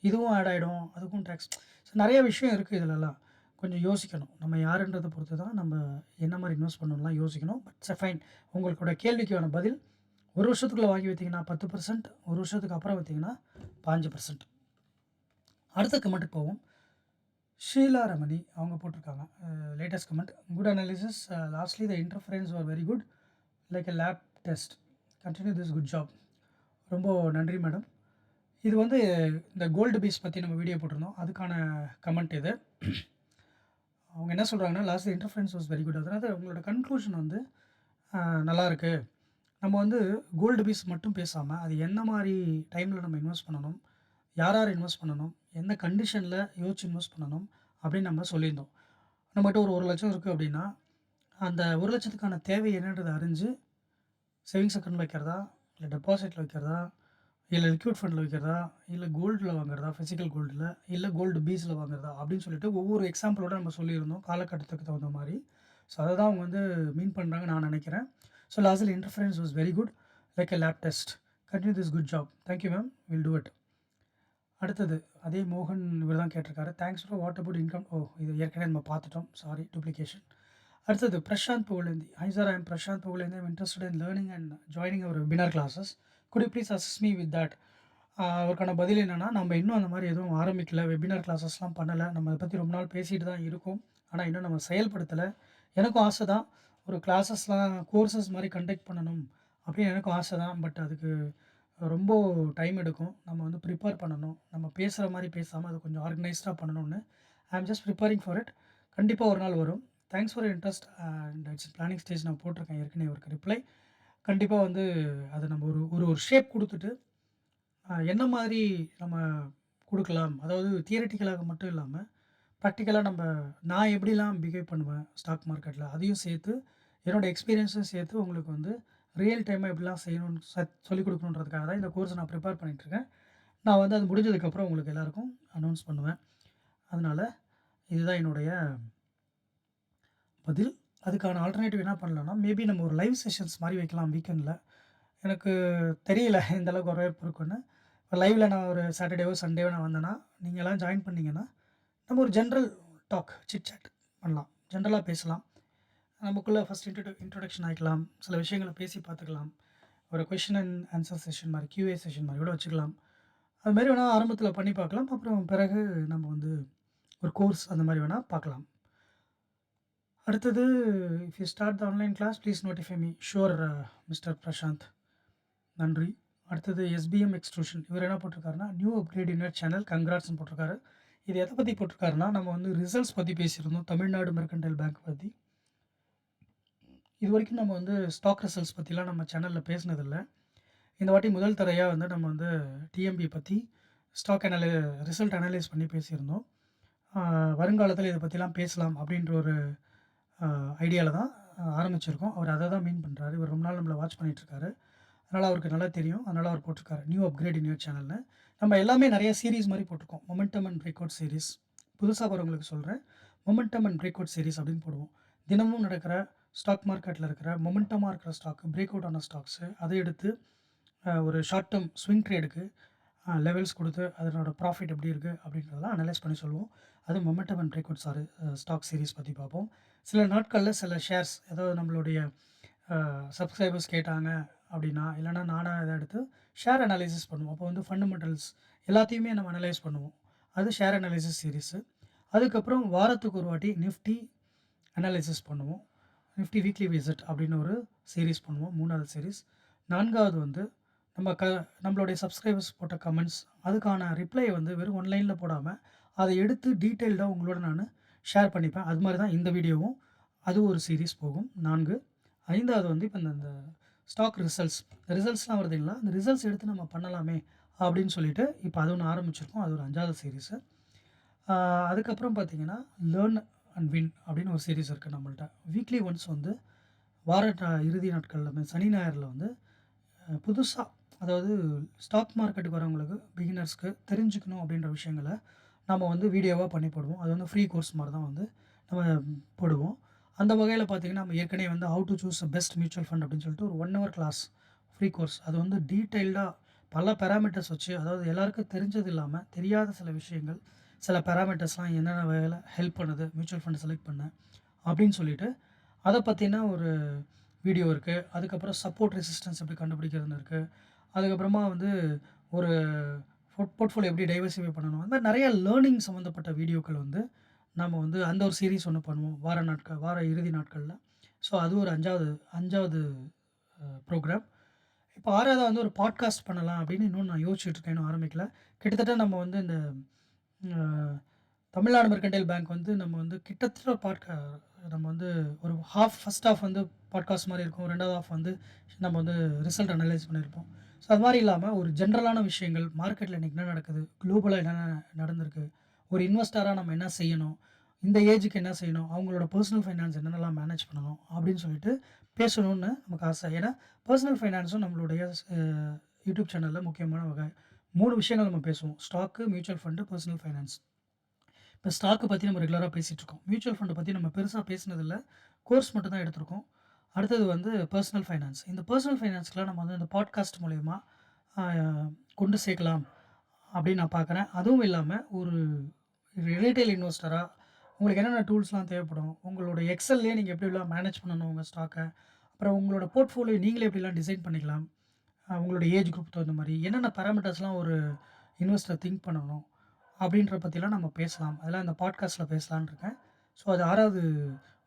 இதுவும் ஆட் ஆகிடும் அதுக்கும் டேக்ஸ் ஸோ நிறைய விஷயம் இருக்குது இதிலலாம் கொஞ்சம் யோசிக்கணும். நம்ம யாருன்றதை பொறுத்து தான் நம்ம என்ன மாதிரி இன்வெஸ்ட் பண்ணணும்லாம் யோசிக்கணும். பட் ச ஃபைன். உங்களுடைய கேள்விக்கான பதில் ஒரு வருஷத்துக்குள்ளே வாங்கி வைத்தீங்கன்னா 10% 1 வருஷத்துக்கு அப்புறம் வைத்தீங்கன்னா 15%. அடுத்த கமெண்ட்டுக்கு போவோம். ஷீலா ரமணி அவங்க போட்டிருக்காங்க. Latest comment. Good analysis lastly the interference are very good. Like a lab test. Continue this good job. ரொம்ப நன்றி மேடம். இது வந்து இந்த கோல்டு பீஸ் பற்றி நம்ம வீடியோ போட்டிருந்தோம். அதுக்கான கமெண்ட் இது. அவங்க என்ன சொல்கிறாங்கன்னா last interference was very good. அதனால் உங்களோட கன்க்ளூஷன் வந்து நல்லாயிருக்கு. நம்ம வந்து கோல்டு பீஸ் மட்டும் பேசாமல் அது என்ன மாதிரி டைமில் நம்ம இன்வெஸ்ட் பண்ணணும், யார் யார் இன்வெஸ்ட் பண்ணணும், எந்த கண்டிஷனில் யோசிச்சு இன்வெஸ்ட் பண்ணணும் அப்படின்னு நம்ம சொல்லியிருந்தோம். நம்மகிட்ட ஒரு ஒரு லட்சம் இருக்குது அப்படின்னா, அந்த 1,00,000த்துக்கான தேவை என்னன்றதை அறிஞ்சு, சேவிங்ஸ் அக்கௌண்ட் வைக்கிறதா, இல்லை டெபாசிட்டில் வைக்கிறதா, இல்லை லிக்விட் ஃபண்டில் வைக்கிறதா, இல்லை கோல்டில் வாங்குறதா, ஃபிசிக்கல் கோல்டில் இல்லை கோல்டு பீஸில் வாங்குறதா அப்படின்னு சொல்லிட்டு ஒவ்வொரு எக்ஸாம்பிளோட நம்ம சொல்லியிருந்தோம். காலகட்டத்துக்கு தகுந்த மாதிரி ஸோ அதை தான் அவங்க வந்து மீன் பண்ணுறாங்கன்னு நான் நினைக்கிறேன் so லாஸ்டில் interference was very good. Like a lab test. Continue this good job. Thank you ma'am. Will do it. அடுத்தது அதே மோகன் இவர் தான் கேட்டிருக்காரு. Thanks for what about income oh! இது ஏற்கனவே நம்ம பார்த்துட்டோம். Sorry duplication. அடுத்தது Prashanth Pugazhendhi. I sir I am Prashanth Pugazhendhi. I'm interested in learning and joining our webinar classes. Could please assess me with that. அவருக்கான பதில் என்னென்னா நம்ம இன்னும் அந்த மாதிரி எதுவும் ஆரம்பிக்கல. வெபினார் கிளாஸஸ்லாம் பண்ணலை நம்ம அதை பற்றி ரொம்ப நாள் பேசிட்டு தான் இருக்கோம். ஆனால் இன்னும் நம்ம செயல்படுத்தலை எனக்கும் ஆசை தான். ஒரு கிளாஸஸ்லாம் கோர்சஸ் மாதிரி கண்டக்ட் பண்ணணும் அப்படின்னு எனக்கும் ஆசை தான். பட் அதுக்கு ரொம்ப டைம் எடுக்கும். நம்ம வந்து ப்ரிப்பேர் பண்ணணும். நம்ம பேசுகிற மாதிரி பேசாமல் அது கொஞ்சம் ஆர்கனைஸ்டாக பண்ணணும்னு ஐ ஆம் ஜஸ்ட் ப்ரிப்பேரிங் ஃபார் இட். கண்டிப்பாக ஒரு நாள் வரும். Thanks for interest and it's planning stage நான் போட்டிருக்கேன் ஏற்கனவே ஒரு ரிப்ளை. கண்டிப்பாக வந்து அதை நம்ம ஒரு ஒரு ஒரு ஷேப் கொடுத்துட்டு என்ன மாதிரி நம்ம கொடுக்கலாம் அதாவது தியரட்டிக்கலாக மட்டும் இல்லாமல் ப்ராக்டிக்கலாக நம்ம நான் எப்படிலாம் பிஹேவ் பண்ணுவேன் ஸ்டாக் மார்க்கெட்டில் அதையும் சேர்த்து, என்னோடய எக்ஸ்பீரியன்ஸும் சேர்த்து உங்களுக்கு வந்து ரியல் டைமாக எப்படிலாம் செய்யணும்னு ச சொல்லிக் கொடுக்கணுன்றதுக்காக தான் இந்த கோர்ஸ் நான் ப்ரிப்பேர் பண்ணிகிட்ருக்கேன் நான் வந்து அது முடிஞ்சதுக்கப்புறம் உங்களுக்கு எல்லாருக்கும் அனௌன்ஸ் பண்ணுவேன். அதனால் இதுதான் என்னுடைய பதில். அதுக்கான ஆல்டர்னேட்டிவ் என்ன பண்ணலாம்னா, மேபி நம்ம ஒரு லைவ் செஷன்ஸ் மாதிரி வைக்கலாம் வீக்கெண்டில் எனக்கு தெரியல இந்தளவுக்கு வரவேற்பு இருக்குன்னு. லைவ்ல நான் ஒரு சாட்டர்டேவோ, சண்டேவோ நான் வந்தேன்னா, நீங்கள்லாம் ஜாயின் பண்ணிங்கன்னா நம்ம ஒரு ஜென்ரல் டாக், சிட் சாட் பண்ணலாம். ஜென்ரலாக பேசலாம். நமக்குள்ள ஃபர்ஸ்ட் இன்ட்ரோ இன்ட்ரொடக்ஷன் ஆகிக்கலாம் சில விஷயங்களை பேசி பார்த்துக்கலாம். ஒரு கொஷின் அண்ட் ஆன்சர் செஷன் மாதிரி கியூஏ செஷன் மாதிரி கூட வச்சுக்கலாம். அது வேணால் ஆரம்பத்தில் பண்ணி பார்க்கலாம். அப்புறம் பிறகு நம்ம வந்து ஒரு கோர்ஸ் அந்த மாதிரி வேணால் பார்க்கலாம். அடுத்தது if you start the online class please notify me. Sure mister Prashanth. நன்றி. அடுத்தது எஸ்பிஎம் எக்ஸ்ட்ரூஷன். இவர் என்ன போட்டிருக்காருன்னா, நியூ அப்கிரேட் இன்னர் சேனல் கங்க்ராட்ஸ்னு போட்டிருக்காரு. இது எதை பற்றி போட்டிருக்காருன்னா, நம்ம வந்து ரிசல்ட்ஸ் பற்றி பேசியிருந்தோம். தமிழ்நாடு மெர்கன்டைல் பேங்க் பற்றி இது வரைக்கும் நம்ம வந்து ஸ்டாக் ரிசல்ட்ஸ் பற்றிலாம் நம்ம சேனலில் பேசினதில்ல. இந்த வாட்டி முதல் தடையாக வந்து நம்ம வந்து டிஎம்பி பற்றி ஸ்டாக் அனலை ரிசல்ட் அனலைஸ் பண்ணி பேசியிருந்தோம். வருங்காலத்தில் இதை பற்றிலாம் பேசலாம் அப்படின்ற ஒரு ஐடியாவில் தான் ஆரம்பிச்சிருக்கோம். அவர் அதை தான் மீன் பண்ணுறாரு இவர் ரொம்ப நாள் நம்மளை வாட்ச் பண்ணிகிட்ருக்காரு அதனால் அவருக்கு நல்லா தெரியும். அதனால் அவர் போட்டிருக்காரு. நியூ அப்கிரேட் இன் சேனலில் நம்ம எல்லாமே நிறைய சீரிஸ் மாதிரி போட்டிருக்கோம். Momentum and breakout series. புதுசாக வரவங்களுக்கு சொல்கிறேன் momentum and break out series அப்படின்னு போடுவோம். தினமும் நடக்கிற ஸ்டாக் மார்க்கெட்டில் இருக்கிற மொமெண்டமாக இருக்கிற ஸ்டாக், பிரேக் அவுட் ஆன ஸ்டாக்ஸு அதை எடுத்து ஒரு ஷார்ட் டேர்ம் ஸ்விங் ட்ரேடுக்கு லெவல்ஸ் கொடுத்து அதனோட ப்ராஃபிட் எப்படி இருக்குது அப்படின்றதெல்லாம் அனலைஸ் பண்ணி சொல்லுவோம். அது momentum and breakout sorry stock series பற்றி பார்ப்போம். சில நாட்களில் சில ஷேர்ஸ் ஏதாவது நம்மளுடைய சப்ஸ்கிரைபர்ஸ் கேட்டாங்க அப்படின்னா, இல்லைனா நானாக இதை எடுத்து ஷேர் அனாலிசிஸ் பண்ணுவோம். அப்போ வந்து ஃபண்டமெண்டல்ஸ் எல்லாத்தையுமே நம்ம அனலைஸ் பண்ணுவோம். அது ஷேர் அனாலிசிஸ் சீரிஸு. அதுக்கப்புறம் வாரத்துக்கு ஒரு வாட்டி நிஃப்டி அனாலிசிஸ் பண்ணுவோம். நிஃப்டி வீக்லி விசிட் அப்படின்னு ஒரு சீரிஸ் பண்ணுவோம். மூணாவது சீரிஸ். நான்காவது வந்து நம்ம க நம்மளுடைய சப்ஸ்கிரைபர்ஸ் போட்ட கமெண்ட்ஸ் அதுக்கான ரிப்ளையை வந்து வெறும் ஒன்லைனில் போடாமல் அதை எடுத்து டீட்டெயில்டாக உங்களோட நான் ஷேர் பண்ணிப்பேன். அது மாதிரி தான் இந்த வீடியோவும். அது ஒரு சீரிஸ் போகும். 4 5வது வந்து இப்போ இந்த இந்த ஸ்டாக் ரிசல்ட்ஸ். ரிசல்ட்ஸ்லாம் வருதுங்களா, அந்த ரிசல்ட்ஸ் எடுத்து நம்ம பண்ணலாமே அப்படின்னு சொல்லிட்டு, இப்போ அது ஒன்று ஆரம்பிச்சிருக்கோம். அது ஒரு அஞ்சாவது சீரிஸு. அதுக்கப்புறம் பார்த்தீங்கன்னா, லேர்ன் அண்ட் வின் அப்படின்னு ஒரு சீரிஸ் இருக்குது நம்மள்ட்ட. வீக்லி ஒன்ஸ் வந்து வார இறுதி நாட்களில் சனி, ஞாயிறில் வந்து புதுசாக அதாவது ஸ்டாக் மார்க்கெட்டுக்கு வரவங்களுக்கு பிகினர்ஸ்க்கு தெரிஞ்சுக்கணும் அப்படின்ற விஷயங்களை நம்ம வந்து வீடியோவாக பண்ணி போடுவோம். அது வந்து ஃப்ரீ கோர்ஸ் மாதிரி தான் வந்து நம்ம போடுவோம். அந்த வகையில் பார்த்தீங்கன்னா, நம்ம ஏற்கனவே வந்து how to choose best mutual fund அப்படின்னு சொல்லிட்டு ஒரு one hour class free course. அது வந்து டீட்டெயில்டாக பல பேராமீட்டர்ஸ் வச்சு அதாவது எல்லாருக்கும் தெரிஞ்சது இல்லாமல் தெரியாத சில விஷயங்கள், சில பேராமீட்டர்ஸ்லாம் என்னென்ன வகையில் ஹெல்ப் பண்ணுது மியூச்சுவல் ஃபண்ட் செலக்ட் பண்ண அப்படின்னு சொல்லிட்டு, அதை பற்றினா ஒரு வீடியோ இருக்குது அதுக்கப்புறம் சப்போர்ட் ரெசிஸ்டன்ஸ் எப்படி கண்டுபிடிக்கிறதுன்னு இருக்குது அதுக்கப்புறமா வந்து ஒரு போர்ட்ஃபோலியோ எப்படி டைவர்சிஃபை பண்ணணும். அந்த மாரி லேர்னிங் சம்மந்தப்பட்ட வீடியோக்கள் வந்து நம்ம வந்து அந்த ஒரு சீரீஸ் ஒன்று பண்ணுவோம். வார நாட்கள் வார இறுதி நாட்களில் ஸோ அது ஒரு அஞ்சாவது அஞ்சாவது ப்ரோக்ராம் இப்போ ஆறாவது வந்து ஒரு பாட்காஸ்ட் பண்ணலாம் அப்படின்னு இன்னும் நான் யோசிச்சுட்ருக்கேன் இன்னும் ஆரம்பிக்கல. கிட்டத்தட்ட நம்ம வந்து இந்த தமிழ்நாடு மெர்கன்டைல் பேங்க் வந்து நம்ம வந்து கிட்டத்தட்ட பாட்கா நம்ம வந்து ஒரு ஹாஃப் ஃபஸ்ட் ஆஃப் வந்து பாட்காஸ்ட் மாதிரி இருக்கும். ரெண்டாவது ஹாஃப் வந்து நம்ம வந்து ரிசல்ட் அனலைஸ் பண்ணியிருப்போம். ஸோ அது மாதிரி இல்லாமல் ஒரு ஜென்ரலான விஷயங்கள், மார்க்கெட்டில் இன்னைக்கு என்ன நடக்குது? குளோபலாக என்னென்ன நடந்திருக்கு? ஒரு இன்வெஸ்டராக நம்ம என்ன செய்யணும்? இந்த ஏஜுக்கு என்ன செய்யணும்? அவங்களோட பர்சனல் ஃபைனான்ஸ் என்னென்னலாம் மேனேஜ் பண்ணணும்? அப்படின்னு சொல்லிட்டு பேசணும்னு நமக்கு ஆசை. ஏன்னா, பர்சனல் ஃபைனான்ஸும் நம்மளுடைய யூடியூப் சேனலில் முக்கியமான வகை. மூணு விஷயங்கள் நம்ம பேசுவோம். Stock, mutual fund personal finance. இப்போ ஸ்டாக்க பற்றி நம்ம ரெகுலராக பேசிகிட்டு இருக்கோம். மியூச்சுவல் ஃபண்டை பற்றி நம்ம பெருசாக பேசினதில்ல. கோர்ஸ் மட்டும் தான் எடுத்திருக்கோம். அடுத்தது வந்து பர்சனல் ஃபைனான்ஸ். இந்த பர்சனல் ஃபைனான்ஸ்க்குலாம் நம்ம வந்து இந்த பாட்காஸ்ட் மூலயமா கொண்டு சேர்க்கலாம் அப்படின்னு நான் பார்க்குறேன். அதுவும் இல்லாமல் ஒரு ரிட்டெயில் இன்வெஸ்டராக உங்களுக்கு என்னென்ன டூல்ஸ்லாம் தேவைப்படும்? உங்களோட எக்ஸ்எல்லே நீங்கள் எப்படி எப்படிலாம் மேனேஜ் பண்ணணும் உங்கள் ஸ்டாக்கை அப்புறம் உங்களோட போர்ட்ஃபோலியோ நீங்களே எப்படிலாம் டிசைன் பண்ணிக்கலாம்? அ உங்களோட ஏஜ் குரூப் தகுந்த மாதிரி என்னென்ன பேராமீட்டர்ஸ்லாம் ஒரு இன்வெஸ்டர் திங்க் பண்ணணும்? அப்படின்ற பற்றிலாம் நம்ம பேசலாம். அதெல்லாம் இந்த பாட்காஸ்ட்டில் பேசலான் இருக்கேன். ஸோ அது ஆறாவது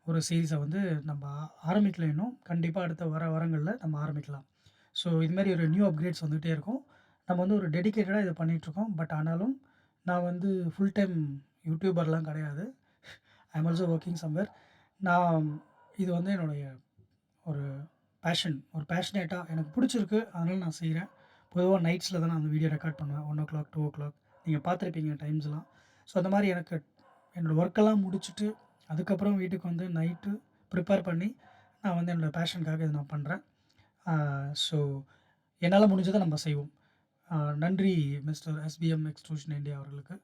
ஒரு சீரீஸை வந்து நம்ம ஆரம்பிக்கல இன்னும். கண்டிப்பாக அடுத்த வர வாரங்களில் நம்ம ஆரம்பிக்கலாம். ஸோ இதுமாரி ஒரு நியூ அப்கிரேட்ஸ் வந்துகிட்டே இருக்கும். நம்ம வந்து ஒரு டெடிக்கேட்டடாக இதை பண்ணிகிட்ருக்கோம் பட் ஆனாலும் நான் வந்து ஃபுல் டைம் யூடியூபர்லாம் கிடையாது. I am also working somewhere. நான் இது வந்து என்னுடைய ஒரு பேஷன். ஒரு பேஷனேட்டாக எனக்கு பிடிச்சிருக்கு அதனால் நான் செய்கிறேன் பொதுவாக நைட்ஸில் தான் நான் அந்த வீடியோ ரெக்கார்ட் பண்ணுவேன். One o'clock two o'clock நீங்கள் பார்த்துருப்பீங்க டைம்ஸ்லாம். ஸோ அந்த மாதிரி எனக்கு என்னோட ஒர்க்கெல்லாம் முடிச்சுட்டு, அதுக்கப்புறம் வீட்டுக்கு வந்து நைட்டு ப்ரிப்பேர் பண்ணி, நான் வந்து என்னோட பேஷனுக்காக இத நான் பண்ணுறேன் ஸோ என்னால் முடிஞ்சதை நம்ம செய்வோம். நன்றி மிஸ்டர் எஸ்பிஎம் எக்ஸ்ட்ரூஷன் இந்தியா அவர்களுக்கு.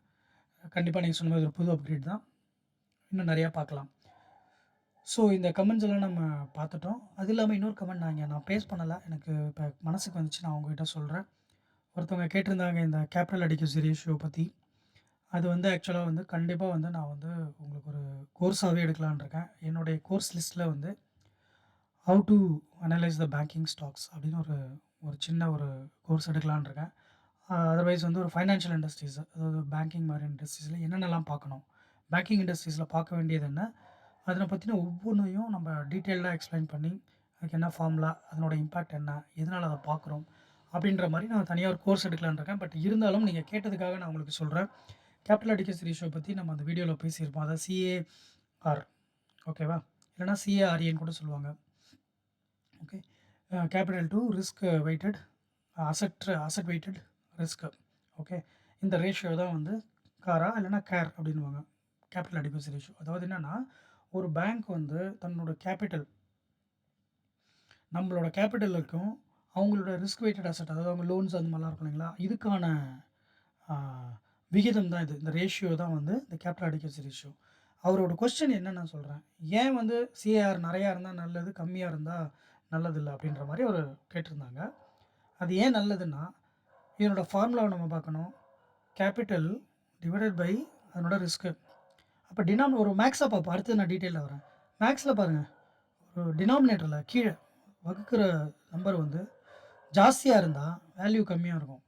கண்டிப்பாக நீங்கள் சொன்ன மாதிரி ஒரு புது அப்கிரேட் தான். இன்னும் நிறையா பார்க்கலாம். ஸோ இந்த கமெண்ட்ஸ் எல்லாம் நம்ம பார்த்துட்டோம். அது இல்லாமல் இன்னொரு கமெண்ட் நான் இங்க நான் பேஸ் பண்ணலை எனக்கு இப்போ மனசுக்கு வந்துச்சு. நான் உங்ககிட்ட சொல்கிறேன் ஒருத்தவங்க கேட்டிருந்தாங்க இந்த கேபிட்டல் அடிக்யூசி ரேஷியோ பற்றி அது வந்து ஆக்சுவலாக வந்து கண்டிப்பாக வந்து நான் வந்து உங்களுக்கு ஒரு கோர்ஸாகவே எடுக்கலான்னு இருக்கேன். என்னுடைய கோர்ஸ் லிஸ்ட்டில் வந்து how to analyse the banking stocks அப்படின்னு ஒரு ஒரு சின்ன ஒரு கோர்ஸ் எடுக்கலான்னு இருக்கேன். அதர்வைஸ் வந்து ஒரு ஃபைனான்ஷியல் இண்டஸ்ட்ரீஸ் அதாவது பேங்கிங் மாதிரி இண்டஸ்ட்ரீஸில் என்னென்னலாம் பார்க்கணும்? பேங்கிங் இண்டஸ்ட்ரீஸில் பார்க்க வேண்டியது என்ன? அதனை பற்றின ஒவ்வொன்றையும் நம்ம டீட்டெயில்டாக எக்ஸ்ப்ளைன் பண்ணி, அதுக்கு என்ன ஃபார்முலா? அதனோட இம்பாக்ட் என்ன? எதனால அதை பார்க்குறோம்? அப்படின்ற மாதிரி நான் தனியாக ஒரு கோர்ஸ் எடுக்கலான்னு இருக்கேன். பட் இருந்தாலும் நீங்கள் கேட்டதுக்காக நான் உங்களுக்கு சொல்கிறேன் கேபிட்டல் அடிக்யூசி ரேஷியோ பற்றி நம்ம அந்த வீடியோவில் பேசியிருப்போம். அதாவது சிஏஆர் ஓகேவா? இல்லைன்னா சிஏஆர்ஏன்னு கூட சொல்லுவாங்க. Okay. Capital to risk weighted asset asset weighted risk okay. இந்த ரேஷியோ தான் வந்து காரா இல்லைன்னா கேர் அப்படின்னுவாங்க. Capital adequacy ratio. அதாவது என்னென்னா ஒரு பேங்க் வந்து தன்னோட கேபிட்டல் நம்மளோட கேபிட்டலுக்கும், அவங்களோட ரிஸ்க் வெயிட்டட் அசெட் அதாவது அவங்க லோன்ஸ் அந்த மாதிரிலாம் இருக்கும் இல்லைங்களா? இதுக்கான விகிதம் தான் இது. இந்த ரேஷியோ தான் வந்து இந்த கேபிட்டல் அடிக்யூசி ரேஷியோ. அவரோட கொஸ்டின் என்ன நான் சொல்கிறேன் ஏன் வந்து சிஏஆர் நிறையா இருந்தால் நல்லது, கம்மியாக இருந்தால் நல்லதில்லை அப்படின்ற மாதிரி அவர் கேட்டிருந்தாங்க. அது ஏன் நல்லதுன்னா, இதனோட ஃபார்முலாவை நம்ம பார்க்கணும். கேபிட்டல் டிவைடட் பை அதனோட ரிஸ்க்கு அப்போ டினாம் ஒரு மேக்ஸா பார்ப்போம். அடுத்து நான் டீட்டெயிலில் வரேன். மேக்ஸில் பாருங்கள் ஒரு டினாமினேட்டரில் கீழே வகுக்கிற நம்பர் வந்து ஜாஸ்தியாக இருந்தால் வேல்யூ கம்மியாக இருக்கும்.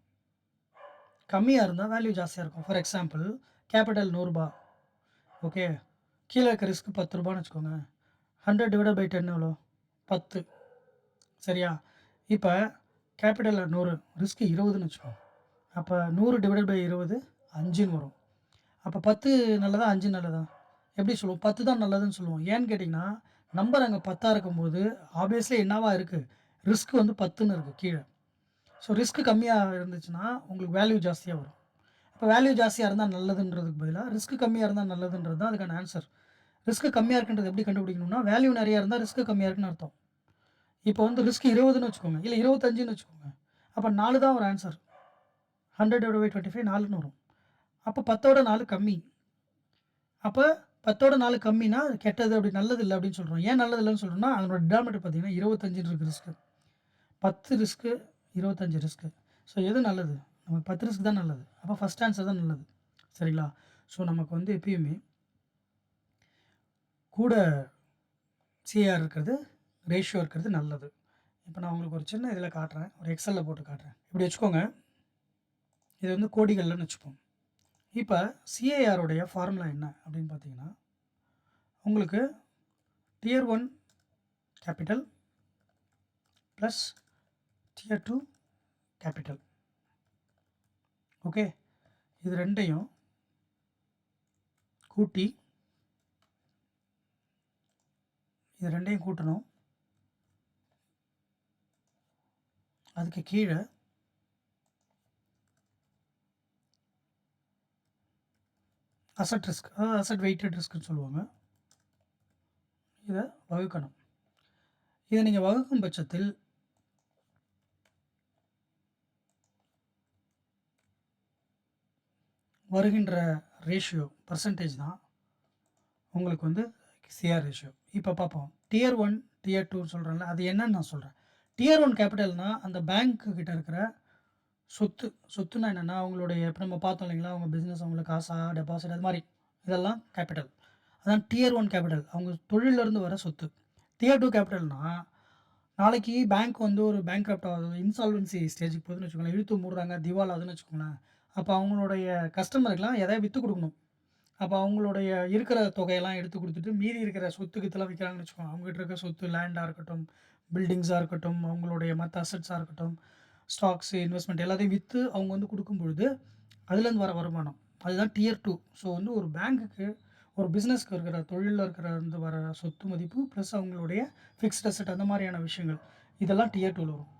கம்மியாக இருந்தால் வேல்யூ ஜாஸ்தியாக இருக்கும். ஃபார் எக்ஸாம்பிள் கேபிட்டல் நூறுரூபா ஓகே. கீழே இருக்க ரிஸ்க் பத்து ரூபான்னு வச்சுக்கோங்க. ஹண்ட்ரட் டிவைட் பை 10 எவ்வளோ? 10 சரியா? இப்போ கேபிட்டலில் நூறு ரிஸ்க் 20ன்னு வச்சுக்கோங்க. அப்போ நூறு டிவைட் பை 20 5ன்னு வரும். அப்போ பத்து நல்லதா? அஞ்சு நல்லதா? எப்படி சொல்லுவோம்? 10 தான் நல்லதுன்னு சொல்லுவோம். ஏன்னு கேட்டிங்கன்னா நம்பர் அங்கே பத்தாக இருக்கும்போது ஆப்வியஸ்லி என்னவாக இருக்குது ரிஸ்க் வந்து பத்துன்னு இருக்குது கீழே ஸோ ரிஸ்க் கம்மியாக இருந்துச்சுன்னா, உங்களுக்கு வேல்யூ ஜாஸ்தியாக வரும். இப்போ வேல்யூ ஜாஸ்தியாக இருந்தால் நல்லதுன்றதுக்கு பதிலாக ரிஸ்க் கம்மியாக இருந்தால் நல்லதுன்றது தான் அதுக்கான ஆன்சர். ரிஸ்க் கம்மியாக இருக்குன்றது எப்படி கண்டுபிடிக்கணும்னா, வேல்யூ நிறையா இருந்தால் ரிஸ்க் கம்மியாக இருக்குன்னு அர்த்தம். இப்போ வந்து ரிஸ்க் 20ன்னு வச்சுக்கோங்க. இல்லை இருபத்தஞ்சுன்னு வச்சுக்கோங்க. அப்போ நாலு தான் ஒரு answer hundred by twenty five நாலுன்னு வரும் அப்போ பத்தோட நாலு கம்மி. அப்போ பத்தோட நாலு கம்மினா அது கெட்டது அப்படி நல்லது இல்லை அப்படின்னு சொல்கிறோம் ஏன் நல்லது இல்லைன்னு சொல்கிறோம்னா அதனோட டினாமினேட்டர் பார்த்தீங்கன்னா இருபத்தஞ்சுன்னு இருக்குது ரிஸ்க்கு பத்து ரிஸ்க்கு இருபத்தஞ்சு ரிஸ்க்கு ஸோ எது நல்லது? நமக்கு பத்து ரிஸ்க் தான் நல்லது. அப்போ ஃபஸ்ட் ஆன்சர் தான் நல்லது. சரிங்களா? ஸோ நமக்கு வந்து எப்பயுமே கூட சிஆர் இருக்கிறது ரேஷியோ இருக்கிறது நல்லது. இப்போ நான் உங்களுக்கு ஒரு சின்ன இதில் காட்டுறேன். ஒரு எக்ஸலில் போட்டு காட்டுறேன். இப்படி வச்சுக்கோங்க. இது வந்து கோடிகள்லன்னு வச்சுப்போம். இப்போ சிஏஆருடைய ஃபார்முலா என்ன அப்படின்னு பார்த்தீங்கன்னா உங்களுக்கு tier one capital plus tier two capital okay இது ரெண்டையும் கூட்டி இது ரெண்டையும் கூட்டணும். அதுக்கு கீழே அசட் ரிஸ்க் அதாவது அசட் வெயிட்டட் ரிஸ்க்னு சொல்லுவாங்க. இதை வகுக்கணும். இதை நீங்கள் வகுக்கும் பட்சத்தில் வருகின்ற ரேஷியோ பர்சன்டேஜ் தான் உங்களுக்கு வந்து சிஆர் ரேஷியோ இப்போ பார்ப்போம் டியர் ஒன் டியர் டூன்னு சொல்கிறேன்ல அது என்னன்னு நான் சொல்கிறேன் டியர் ஒன் கேபிட்டல்னால் அந்த பேங்க்கு கிட்ட இருக்கிற சொத்து சொத்துனா என்னென்னா அவங்களுடைய இப்போ நம்ம பார்த்தோம் இல்லைங்களா அவங்க பிஸ்னஸ் அவங்களுக்கு காசா டெபாசிட் அது மாதிரி இதெல்லாம் கேபிட்டல் அதான் டியர் ஒன் கேபிட்டல் அவங்க தொழிலிருந்து வர சொத்து. டியர் டூ கேபிட்டல்னால் நாளைக்கு பேங்க் வந்து ஒரு பேங்க் ஆகுது இன்சால்வன்சி ஸ்டேஜுக்கு போகுதுன்னு வச்சுக்கோங்களேன் இழுத்து மூடுறாங்க திவால் வச்சுக்கோங்களேன். அப்போ அவங்களுடைய கஸ்டமருக்கெலாம் எதாவது விற்று கொடுக்கணும்? அப்போ அவங்களுடைய இருக்கிற தொகையெல்லாம் எடுத்து கொடுத்துட்டு மீதி இருக்கிற சொத்துக்கு இதெல்லாம் விற்கிறாங்கன்னு வச்சுக்கோங்க. அவங்ககிட்ட இருக்க சொத்து லேண்டாக இருக்கட்டும் பில்டிங்ஸாக இருக்கட்டும் அவங்களுடைய மற்ற அசட்ஸாக இருக்கட்டும் ஸ்டாக்ஸு இன்வெஸ்ட்மெண்ட் எல்லாத்தையும் விற்று அவங்க வந்து கொடுக்கும் பொழுது அதுலேருந்து வர வருமானம். அதுதான் டியர் டூ ஸோ வந்து ஒரு பேங்க்குக்கு ஒரு பிஸ்னஸ்க்கு இருக்கிற தொழிலில் இருக்கிற வந்து வர சொத்து மதிப்பு ப்ளஸ் அவங்களுடைய ஃபிக்ஸ்ட் அசட் அந்த மாதிரியான விஷயங்கள். இதெல்லாம் டியர் டூவில் வரும்.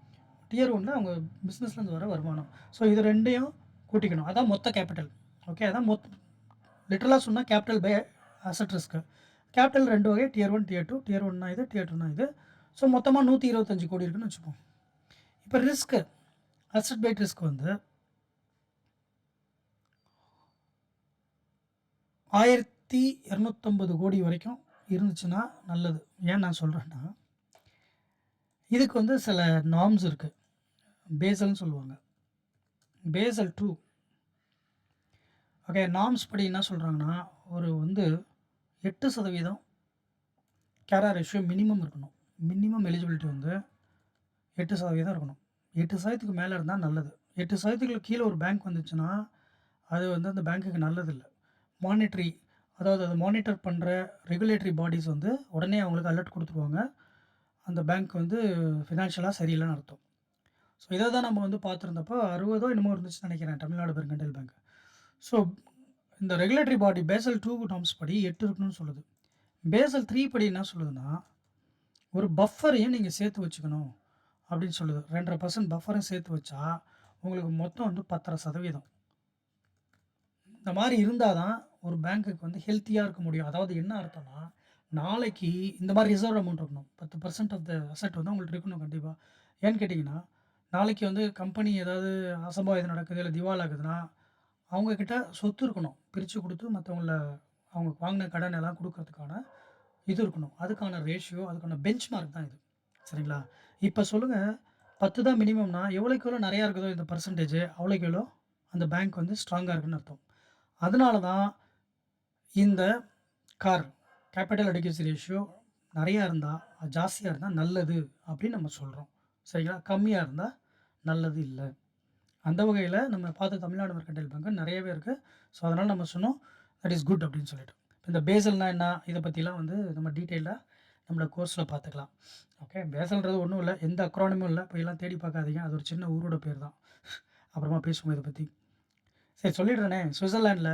டியர் ஒன்றில் அவங்க பிஸ்னஸ்லேருந்து வர வருமானம். ஸோ இது ரெண்டையும் கூட்டிக்கணும். அதான் மொத்த கேபிட்டல் ஓகே அதான் மொத் லிட்டரலாக சொன்னால் capital by asset risk capital ரெண்டு வகை tier one tier two tier ஒன்னா இது டியர் டூனா இது. ஸோ மொத்தமாக நூற்றி இருபத்தஞ்சு கோடி இருக்குன்னு வச்சுப்போம். இப்போ ரிஸ்க்கு அசட் பைட் ரிஸ்க் வந்து ஆயிரத்தி இரநூத்தம்பது கோடி வரைக்கும் இருந்துச்சுன்னா நல்லது. ஏன் நான் சொல்கிறேன்னா இதுக்கு வந்து சில நார்ம்ஸ் இருக்குது பேசல்னு சொல்லுவாங்க. பேசல் டூ ஓகே நார்ம்ஸ் படி என்ன சொல்கிறாங்கன்னா ஒரு வந்து எட்டு சதவீதம் கேரா ரேஷியோ மினிமம் இருக்கணும். மினிமம் எலிஜிபிலிட்டி வந்து எட்டு சதவீதம் இருக்கணும். எட்டு சதவீதத்துக்கு மேலே இருந்தால் நல்லது. எட்டு சதவீதத்துக்கு கீழே ஒரு பேங்க் வந்துச்சுன்னா அது வந்து அந்த பேங்க்குக்கு நல்லதில்லை. மானிட்ரி அதாவது அதை மானிட்டர் பண்ணுற ரெகுலேட்டரி பாடிஸ் வந்து உடனே அவங்களுக்கு அலர்ட் கொடுத்துருவாங்க. அந்த பேங்க் வந்து ஃபினான்ஷியலாக சரியில்லைன்னு அர்த்தம். ஸோ இதை தான் நம்ம வந்து பார்த்துருந்தப்போ அறுபதோ என்னமோ இருந்துச்சுன்னு நினைக்கிறேன் தமிழ்நாடு பெர்கண்டல் பேங்க் ஸோ இந்த regulatory body Basel two norms படி எட்டு இருக்கணும்னு சொல்லுது. பேசல் த்ரீ படி என்ன சொல்லுதுன்னா ஒரு பஃபரையும் நீங்கள் சேர்த்து வச்சுக்கணும். அப்படின்னு சொல்லுது. ரெண்டரை பர்சன்ட் பஃபரும் சேர்த்து வச்சா உங்களுக்கு மொத்தம் வந்து பத்தரை சதவீதம். இந்த மாதிரி இருந்தால் தான் ஒரு பேங்க்குக்கு வந்து ஹெல்த்தியாக இருக்க முடியும். அதாவது என்ன அர்த்தம்னா நாளைக்கு இந்த மாதிரி ரிசர்வ் அமௌண்ட் இருக்கணும். பத்து பர்சன்ட் ஆஃப் த அசட் வந்து அவங்கள்ட்ட இருக்கணும் கண்டிப்பாக ஏன்னு கேட்டிங்கன்னா நாளைக்கு வந்து கம்பெனி ஏதாவது அசம்பாவிதம் நடக்குது இல்லை திவால் ஆகுதுன்னா அவங்கக்கிட்ட சொத்து இருக்கணும். பிரித்து கொடுத்து மற்றவங்கள அவங்க வாங்கின கடன் எல்லாம் கொடுக்கறதுக்கான இது இருக்கணும். அதுக்கான ரேஷியோ அதுக்கான பெஞ்ச் மார்க் தான் இது. சரிங்களா? இப்போ சொல்லுங்கள் பத்து தான் மினிமம்னா எவ்வளோக்கு எவ்வளோ நிறையா இருக்குதோ இந்த பர்சன்டேஜ் அவ்வளோக்கு எவ்வளோ அந்த பேங்க் வந்து ஸ்ட்ராங்காக இருக்குன்னு அர்த்தம். அதனால தான் இந்த கார் கேபிட்டல் அடிக்கசி ரேஷியோ நிறையா இருந்தால் ஜாஸ்தியாக இருந்தால் நல்லது அப்படின்னு நம்ம சொல்கிறோம் சரிங்களா? கம்மியாக இருந்தால் நல்லது இல்லை. அந்த வகையில் நம்ம பார்த்த தமிழ்நாடு மெர்கண்டைல் பேங்க் நிறையவே இருக்குது ஸோ அதனால் நம்ம சொன்னோம் தட் இஸ் குட் அப்படின்னு சொல்லிட்டு. இப்போ இந்த பேசல்னா என்ன? இதை பற்றிலாம் வந்து நம்ம டீட்டெயிலாக நம்மளோட கோர்ஸில் பார்த்துக்கலாம் ஓகே பேசல்ன்றது ஒன்றும் இல்லை. எந்த அக்ரானமும் இல்லை. போயெல்லாம் தேடி பார்க்காதீங்க அது ஒரு சின்ன ஊரோட பேர் தான் அப்புறமா பேசுவோம் இதை பற்றி சரி சொல்லிடுறேனே. சுவிட்சர்லாண்டில்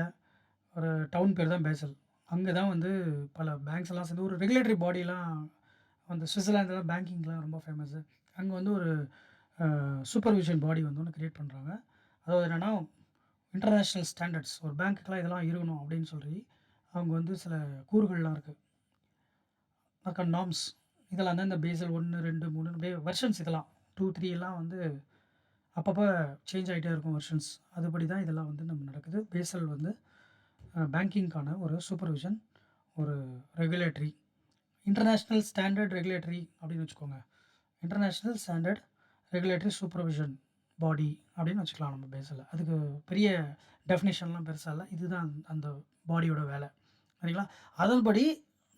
ஒரு டவுன் பேர் தான் பேசல். அங்கே தான் வந்து பல பேங்க்ஸ் எல்லாம் சேர்ந்து ஒரு ரெகுலேட்டரி பாடிலாம் அந்த சுவிட்சர்லாண்டில் பேங்கிங்லாம் ரொம்ப ஃபேமஸ்ஸு அங்கே வந்து ஒரு சூப்பர்விஷன் பாடி வந்து ஒன்று க்ரியேட் பண்ணுறாங்க அதாவது என்னென்னா இன்டர்நேஷ்னல் ஸ்டாண்டர்ட்ஸ் ஒரு பேங்க்குக்கெலாம் இதெல்லாம் இருக்கணும் அப்படின்னு சொல்லி அவங்க வந்து சில கூறுகள்லாம் இருக்குது அதுக்கான நார்ம்ஸ் இதெல்லாம் தான் இந்த பேசல் ஒன்று ரெண்டு மூணு அப்படியே வெர்ஷன்ஸ் இதெல்லாம். டூ த்ரீ எல்லாம் வந்து அப்பப்போ சேஞ்ச் ஆகிட்டே இருக்கும் வெர்ஷன்ஸ் அதுபடி தான் இதெல்லாம் வந்து நம்ம நடக்குது. பேசல் வந்து பேங்கிங்க்கான ஒரு சூப்பர்விஷன் ஒரு ரெகுலேட்டரி இன்டர்நேஷ்னல் ஸ்டாண்டர்ட் ரெகுலேட்டரி அப்படின்னு வச்சுக்கோங்க. International standard regulatory supervision body அப்படின்னு வச்சுக்கலாம் நம்ம பேசல அதுக்கு பெரிய டெஃபினேஷன்லாம் பெருசாக இல்லை. இதுதான் அந்த பாடியோட வேலை. சரிங்களா? அதன்படி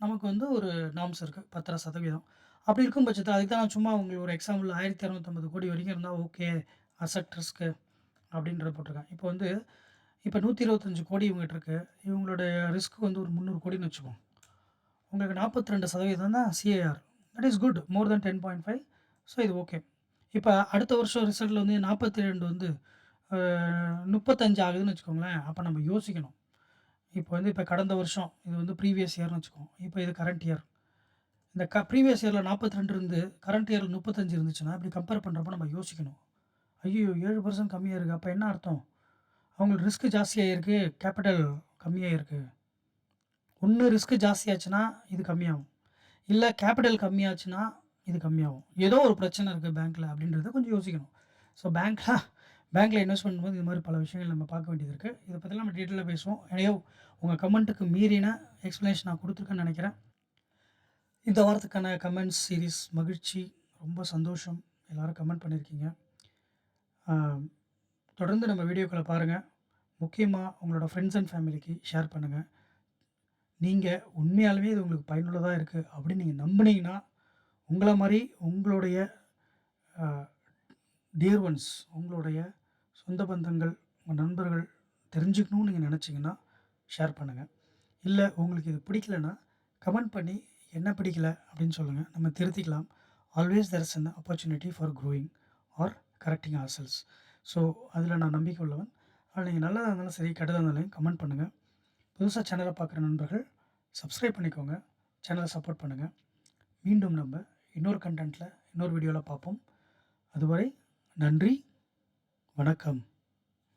நமக்கு வந்து ஒரு நாம்ஸ் இருக்குது பத்தரை சதவீதம். அப்படி இருக்கும் பட்சத்தில் அதுக்கு தான் நான் சும்மா உங்களுக்கு ஒரு எக்ஸாம்பிள் ஆயிரத்தி இரநூத்தம்பது கோடி வரைக்கும் இருந்தால் ஓகே அசட் ரிஸ்க்கு அப்படின்றத போட்டிருக்கேன். இப்போ வந்து இப்போ நூற்றி இருபத்தஞ்சு கோடி இவங்ககிட்ட இருக்குது இவங்களோட ரிஸ்க்கு வந்து ஒரு முந்நூறு கோடின்னு வச்சுக்கோங்க. உங்களுக்கு நாற்பத்தி ரெண்டு சதவீதம் தான் CAR that is good more then ten point five so இது ஓகே இப்போ அடுத்த வருஷம் ரிசல்ட்டில் வந்து நாற்பத்தி ரெண்டு வந்து முப்பத்தஞ்சு ஆகுதுன்னு வச்சுக்கோங்களேன். அப்போ நம்ம யோசிக்கணும். இப்போ வந்து இப்போ கடந்த வருஷம் இது வந்து ப்ரீவியஸ் இயர்னு வச்சுக்கோம் இப்போ இது கரண்ட் இயர் இந்த க ப்ரீவியஸ் இயரில் நாற்பத்தி ரெண்டு இருந்து கரண்ட் இயரில் முப்பத்தஞ்சு இருந்துச்சுன்னா இப்படி கம்பேர் பண்ணுறப்ப நம்ம யோசிக்கணும். ஐயோ ஏழு பர்சன்ட் கம்மியாக இருக்குது அப்போ என்ன அர்த்தம்? அவங்களுக்கு ரிஸ்க் ஜாஸ்தியாக இருக்குது கேபிட்டல் கம்மியாக இருக்குது ஒன்று ரிஸ்க் ஜாஸ்தியாச்சுன்னா இது கம்மியாகும். இல்லை கேபிட்டல் கம்மியாச்சுன்னா இது கம்மியாகும். ஏதோ ஒரு பிரச்சனை இருக்குது பேங்க்கில் அப்படின்றத கொஞ்சம் யோசிக்கணும். ஸோ பேங்க்கில் பேங்க்கில் இன்வெஸ்ட் பண்ணும்போது இது மாதிரி பல விஷயங்கள் நம்ம பார்க்க வேண்டியது இருக்குது இதை பற்றிலாம் நம்ம டீட்டெயிலாக பேசுவோம். எனயோ உங்கள் கமெண்ட்டுக்கு மீறின எக்ஸ்ப்ளனேஷன் நான் கொடுத்துருக்கேன்னு நினைக்கிறேன். இந்த வாரத்துக்கான கமெண்ட்ஸ் சீரிஸ் மகிழ்ச்சி ரொம்ப சந்தோஷம். எல்லோரும் கமெண்ட் பண்ணியிருக்கீங்க தொடர்ந்து நம்ம வீடியோக்களை பாருங்கள் முக்கியமாக உங்களோட ஃப்ரெண்ட்ஸ் அண்ட் ஃபேமிலிக்கு ஷேர் பண்ணுங்கள் நீங்கள் உண்மையாலுமே இது உங்களுக்கு பயனுள்ளதாக இருக்குது அப்படின்னு நீங்கள் நம்புனீங்கன்னா உங்களை மாதிரி உங்களுடைய டியர் ஒன்ஸ் உங்களுடைய சொந்த பந்தங்கள் உங்கள் நண்பர்கள் தெரிஞ்சுக்கணும்னு நீங்கள் நினச்சிங்கன்னா ஷேர் பண்ணுங்கள் இல்லை உங்களுக்கு இது பிடிக்கலன்னா கமெண்ட் பண்ணி என்ன பிடிக்கல? அப்படின்னு சொல்லுங்கள் நம்ம திருத்திக்கலாம். Always there is an opportunity for growing or correcting ourselves so அதில் நான் நம்பிக்கை உள்ளவன். அதில் நீங்கள் நல்லதாக இருந்தாலும் சரி கெட்டதாக இருந்தாலும் கமெண்ட் பண்ணுங்கள் புதுசாக சேனலை பார்க்குற நண்பர்கள் சப்ஸ்கிரைப் பண்ணிக்கோங்க. சேனலை சப்போர்ட் பண்ணுங்கள் மீண்டும் நம்ம இன்னொரு கண்டென்ட்டில் இன்னொரு வீடியோவில் பார்ப்போம். அதுவரை நன்றி. வணக்கம்.